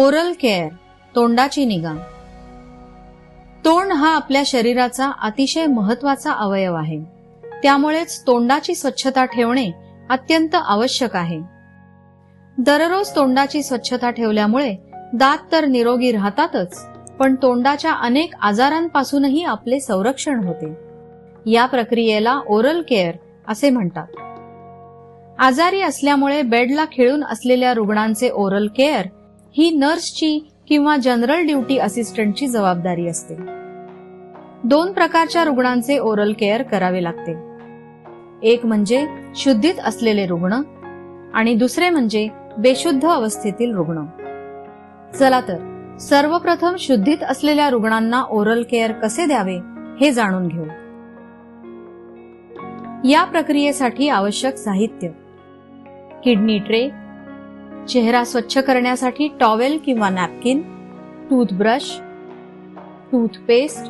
Oral care तोंडाची निगा. तोंड हा आपल्या शरीराचा अतिशय महत्त्वाचा अवयव आहे. त्यामुळेच तोंडाची स्वच्छता ठेवणे अत्यंत आवश्यक आहे. दररोज तोंडाची स्वच्छता ठेवल्यामुळे दात तर निरोगी राहतातच पण तोंडाच्या अनेक आजारांपासूनही आपले संरक्षण होते. या प्रक्रियेला ओरल केअर असे म्हणतात. आजारी असल्यामुळे बेडला खिळून असलेल्या रुग्णांचे ओरल केअर ही नर्सची किंवा जनरल ड्युटी असिस्टंटची जबाबदारी असते. दोन प्रकारच्या रुग्णांचे ओरल केअर करावे लागते. एक म्हणजे शुद्धीत असलेले रुग्ण आणि दुसरे म्हणजे बेशुद्ध अवस्थेतील रुग्ण. चला तर सर्वप्रथम शुद्धीत असलेल्या रुग्णांना ओरल केअर कसे द्यावे हे जाणून घेऊ. या प्रक्रियेसाठी आवश्यक साहित्य. किडनी ट्रे चेहरा स्वच्छ करण्यासाठी टॉवेल किंवा नॅपकिन टूथब्रश टूथपेस्ट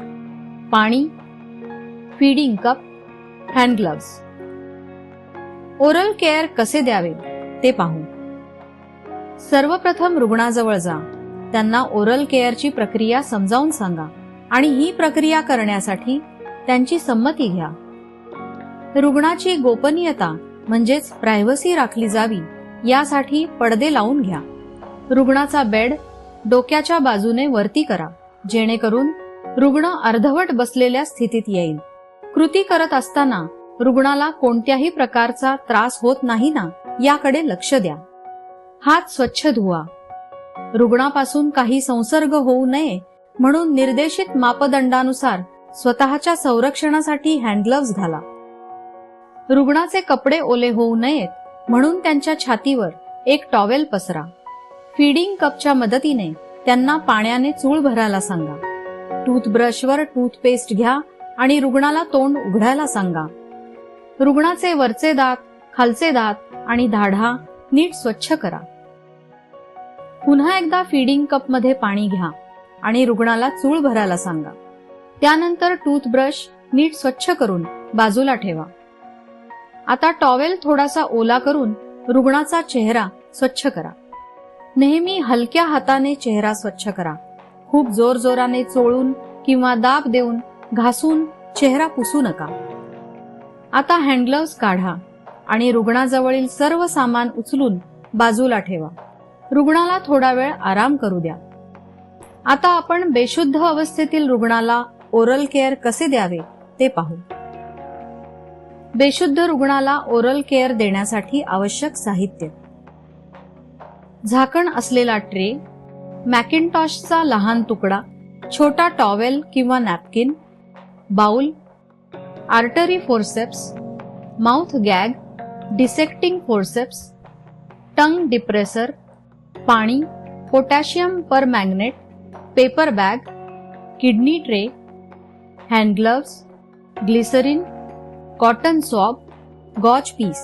पाणी feeding cup hand gloves. Oral care कसे द्यावे ते पाहू. सर्वप्रथम रुग्णाजवळ जा. त्यांना ओरल केअरची प्रक्रिया समजावून सांगा आणि ही प्रक्रिया करण्यासाठी त्यांची संमती घ्या. रुग्णाची गोपनीयता म्हणजेच प्रायव्हसी राखली जावी. यासाठी पडदे लावून घ्या. रुग्णाचा बेड डोक्याच्या बाजूने वरती करा जेणेकरून रुग्ण अर्धवट बसलेल्या स्थितीत येईल. कृती करत असताना रुग्णाला कोणत्याही प्रकारचा त्रास होत नाही ना याकडे लक्ष द्या. हात स्वच्छ धुवा. रुग्णापासून काही संसर्ग होऊ नये म्हणून निर्देशित मापदंडानुसार स्वतःच्या संरक्षणासाठी हँडग्लव्स घाला. रुग्णाचे कपडे ओले होऊ नयेत म्हणून त्यांच्या छातीवर एक टॉवेल पसरा. फीडिंग कपच्या मदतीने त्यांना पाण्याने चूळ भरायला सांगा. टूथब्रशवर टूथपेस्ट घ्या आणि रुग्णाला तोंड उघडायला सांगा. रुग्णाचे वरचे दात खालचे दात आणि धाढा नीट स्वच्छ करा. पुन्हा एकदा फीडिंग कपमध्ये पाणी घ्या आणि रुग्णाला चूळ भरायला सांगा. त्यानंतर टूथब्रश नीट स्वच्छ करून बाजूला ठेवा. आता टॉवेल थोडासा ओला करून रुग्णाचा चेहरा स्वच्छ करा. नेहमी हलक्या हाताने चेहरा स्वच्छ करा. खूप जोर जोराने चोळून किंवा दाब देऊन घासून चेहरा पुसू नका. आता हँडग्लव्स काढा आणि रुग्णाजवळील सर्व सामान उचलून बाजूला ठेवा. रुग्णाला थोडा वेळ आराम करू द्या. आता आपण बेशुद्ध अवस्थेतील रुग्णाला ओरल केअर कसे द्यावे ते पाहू. बेशुद्ध रुग्णाला ओरल केअर देण्यासाठी आवश्यक साहित्य. झाकण असलेला ट्रे मॅकिनटॉशचा लहान तुकडा छोटा टॉवेल किंवा napkin bowl artery forceps mouth gag dissecting forceps tongue depressor पाणी potassium permanganate paper bag kidney tray hand gloves glycerin cotton soap gauze piece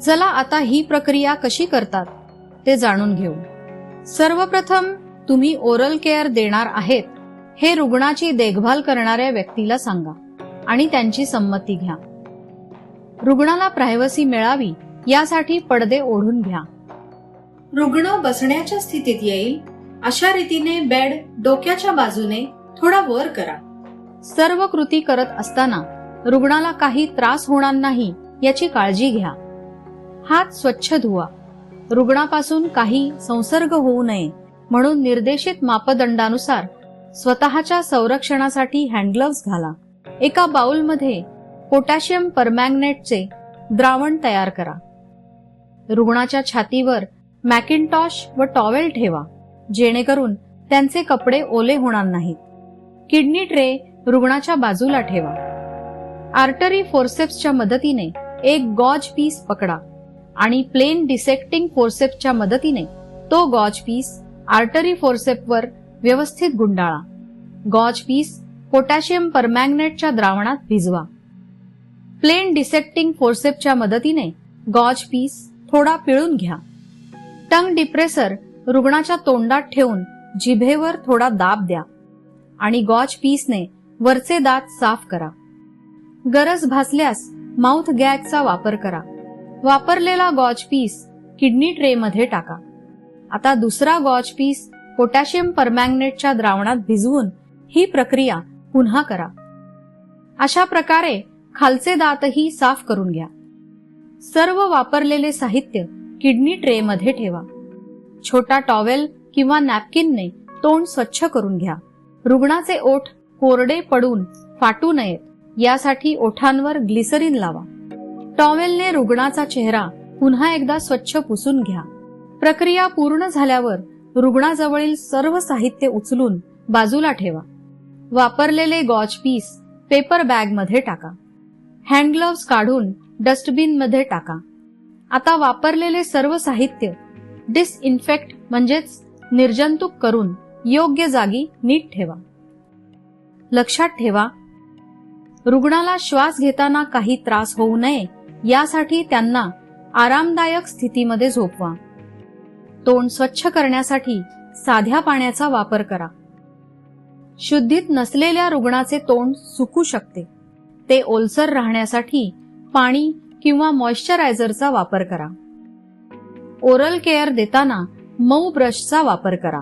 चला आता ही प्रक्रिया कशी करतात ते जाणून घेऊ. सर्वप्रथम तुम्ही ओरल केअर देणार आहेत हे रुग्णाची देखभाल करणाऱ्या व्यक्तीला सांगा आणि त्यांची संमती घ्या. रुग्णाला प्रायव्हसी मिळावी यासाठी पडदे ओढून घ्या. रुग्ण बसण्याच्या स्थितीत येईल अशा रीतीने बेड डोक्याच्या बाजूने थोडा वर करा. सर्व कृती करत असताना रुग्णाला काही त्रास होणार नाही याची काळजी घ्या. हात स्वच्छ धुवा. रुग्णापासून काही संसर्ग होऊ नये म्हणून निर्देशित मापदंडानुसार स्वतःच्या संरक्षणासाठी हँडग्लव्स घाला. एका बाउलमध्ये पोटॅशियम परमॅग्नेटचे द्रावण तयार करा. रुग्णाच्या छातीवर मॅकिनटॉश व टॉवेल ठेवा जेणेकरून त्यांचे कपडे ओले होणार नाहीत. किडनी ट्रे रुग्णाच्या बाजूला ठेवा. आर्टरी फोर्सेप्सच्या मदतीने एक गॉज पीस पकडा आणि प्लेन डिसेक्टिंग फोर्सेप्सच्या मदतीने तो गॉज पीस आर्टरी फोर्सेपवर व्यवस्थित गुंडाळा. गॉज पीस पोटॅशियम परमॅग्नेटच्या द्रावणात भिजवा. प्लेन डिसेक्टिंग फोर्सेपच्या मदतीने गॉज पीस थोडा पिळून घ्या. टंग डिप्रेसर रुग्णाच्या तोंडात ठेवून जिभेवर थोडा दाब द्या आणि गॉज पीसने वरचे दात साफ करा. गरज भासल्यास माउथ गॅगचा वापर करा. वापरलेला गॉज पीस किडनी ट्रे मध्ये टाका. आता दुसरा गॉज पीस पोटॅशियम परमॅग्नेटच्या द्रावणात भिजवून ही प्रक्रिया पुन्हा करा. अशा प्रकारे खालचे दातही साफ करून घ्या. सर्व वापरलेले साहित्य किडनी ट्रेमध्ये ठेवा. छोटा टॉवेल किंवा नॅपकिनने तोंड स्वच्छ करून घ्या. रुग्णाचे ओठ कोरडे पडून फाटू नयेत. यासाठी ओठांवर ग्लिसरीन लावा. टॉवेलने रुग्णाचा चेहरा पुन्हा एकदा स्वच्छ पुसून घ्या. प्रक्रिया पूर्ण झाल्यावर रुग्णाजवळील सर्व साहित्य उचलून बाजूला ठेवा. वापरलेले गॉज पीस पेपर बॅगमध्ये टाका. हँड ग्लोव्स काढून डस्टबिनमध्ये टाका. आता वापरलेले सर्व साहित्य डिसइन्फेक्ट म्हणजेच निर्जंतुक करून योग्य जागी नीट ठेवा. लक्षात ठेवा रुग्णाला श्वास घेताना काही त्रास होऊ नये यासाठी त्यांना आरामदायक स्थितीमध्ये झोपवा. तोंड स्वच्छ करण्यासाठी साध्या पाण्याचा वापर करा. शुद्धीत नसलेल्या रुग्णाचे तोंड सुकू शकते. ते ओलसर राहण्यासाठी पाणी किंवा मॉइश्चरायझरचा वापर करा. ओरल केअर देताना मऊ ब्रशचा वापर करा.